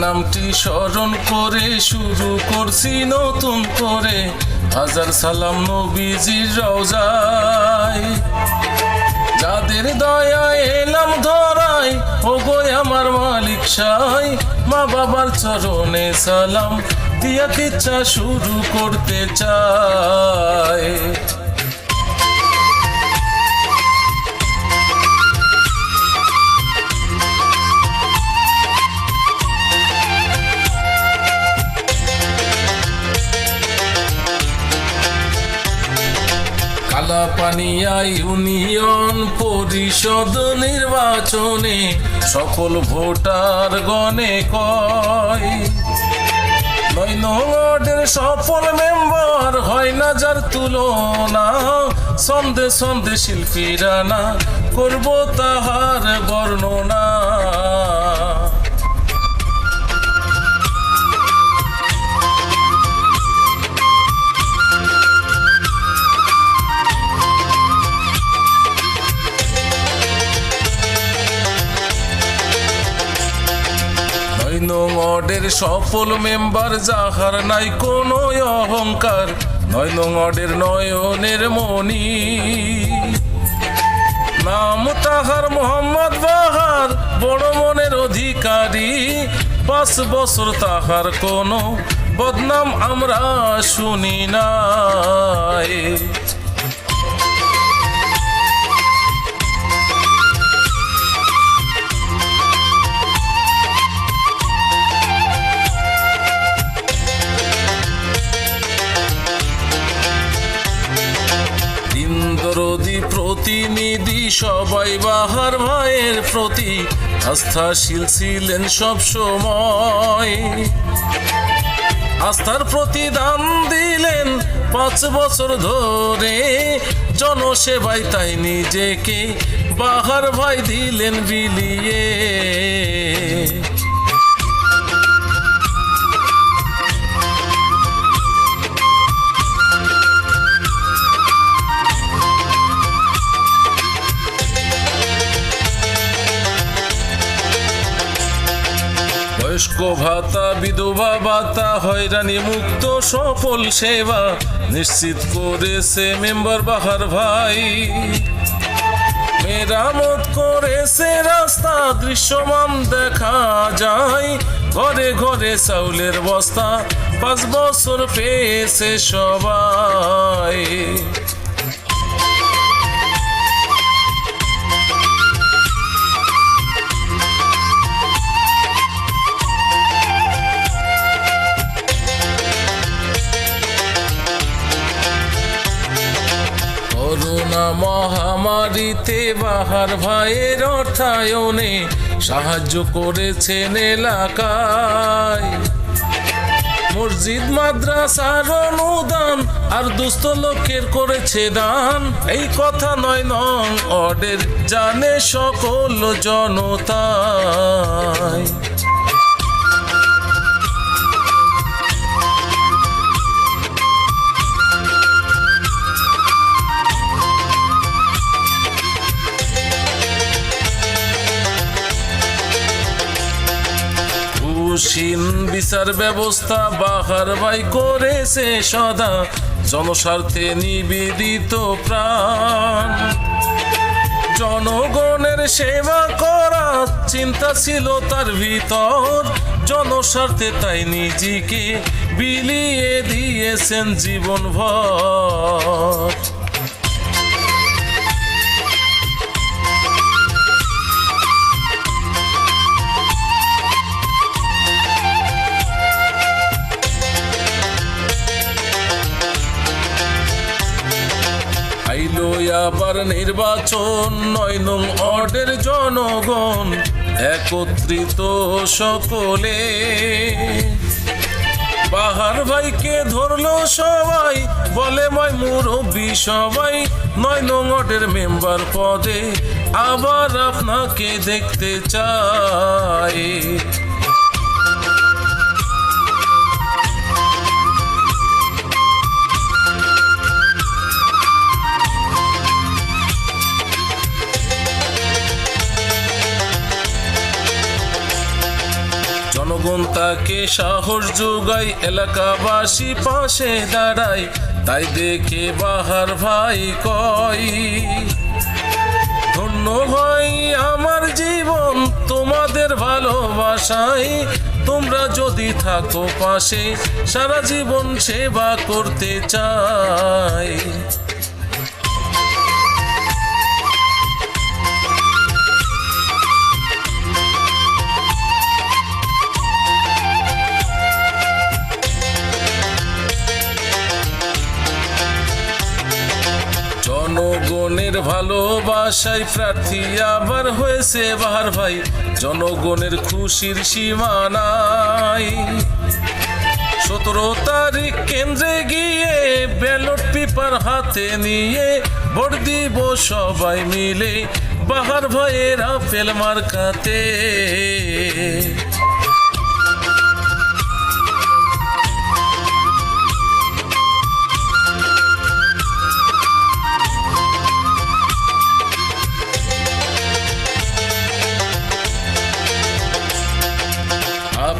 নামটি স্মরণ করে শুরু করছি নতুন করে। হাজার সালাম নবীজির রওজায়। যাদের দয়া এলাম ধরাই ও গো আমার মালিক সাই। মা বাবার চরণে সালাম দিয়া কিচ্ছা শুরু করতে চায়। কালাপানিয়া ইউনিয়ন পরিষদ নির্বাচনে সকল ভোটার গণে কয়। নয় নঙ্গের সফল মেম্বার হয় না যার তুলনা সন্দে সন্দে শিল্পীরা না করব তাহার বর্ণনা। নয় নঙ্গের সফল মেম্বার, যাহার নাই কোনো অহংকার। নয় নঙ্গের নয়নের মণি। নাম তাহার মোহাম্মদ বাহার, বড় মনের অধিকারী। পাঁচ বছর তাহার কোনো বদনাম আমরা শুনি নাই। প্রতিনিধি সবাই বাহার ভাইয়ের প্রতি আস্থাশীল ছিলেন সব সময়। আস্থার প্রতিদান দিলেন পাঁচ বছর ধরে। জনসেবায় তাই নিজেকে বাহার ভাই দিলেন বিলিয়ে। ভাতা বিধবা ভাতা হয়রানি মুক্ত সফল সেবা। নিশ্চিত করেছে মেম্বার বাহার ভাই। মেরামত করেছে রাস্তা, দৃশ্যমান দেখা যায়। ঘরে ঘরে চাউলের বস্তা, পাঁচ বছর পেয়েছে সবাই। মহামারীতে বাহার ভাইয়ের অর্থায়নে সাহায্য করেছেন এলাকায়। মসজিদ, মাদ্রাসার অনুদান আর দুস্থ লোকের করেছে দান। এই কথা নয় নং অডের জানে সকল জনতায় উসীন বিচার ব্যবস্থা বাহার ভাই করেছে সদা। জনস্বার্থে নিবেদিত প্রাণ। জনগণের সেবা করা চিন্তা ছিল তার ভিতর। জনস্বার্থে তাই নিজেকে বিলিয়ে দিয়েছেন জীবন আবার নির্বাচন নয় নং অর্ডের জনগণ, একত্রিত সকলে। বাহার ভাইকে ধরলো সবাই, বলে মই মুরব্বী সবাই, নয় নং অর্ডের মেম্বার পদে আবার আপনাকে দেখতে চাই। তাকে সাহস যোগায় এলাকাবাসী পাশে দাঁড়ায় তাই দেখে বাহার ভাই কয়, ধন্য হয় আমার জীবন, তোমাদের ভালোবাসায় তোমরা যদি থাকো পাশে, সারা জীবন সেবা করতে চাই। ভালোবাসায় প্রার্থী আবার হয়েছে বাহার ভাই। জনগণের খুশির সীমানাই সতেরো তারিখ কেন্দ্রে গিয়ে ব্যালট পেপার হাতে নিয়ে ভোট দিব সবাই মিলে। বাহার ভাইয়ের আপেল মার্কাতে।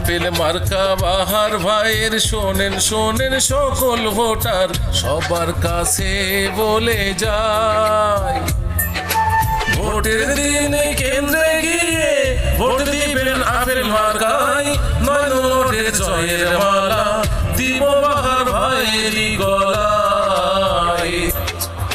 আপেল মার্কা বাহার ভাইয়ের, শোনেন শোনেন সকল ভোটার, সবার কাছে বলে যায় ভোটের দিনে কেন্দ্রে গিয়ে ভোট দিবেন আপেল মার্কায় নয় নোটের জয়ের মা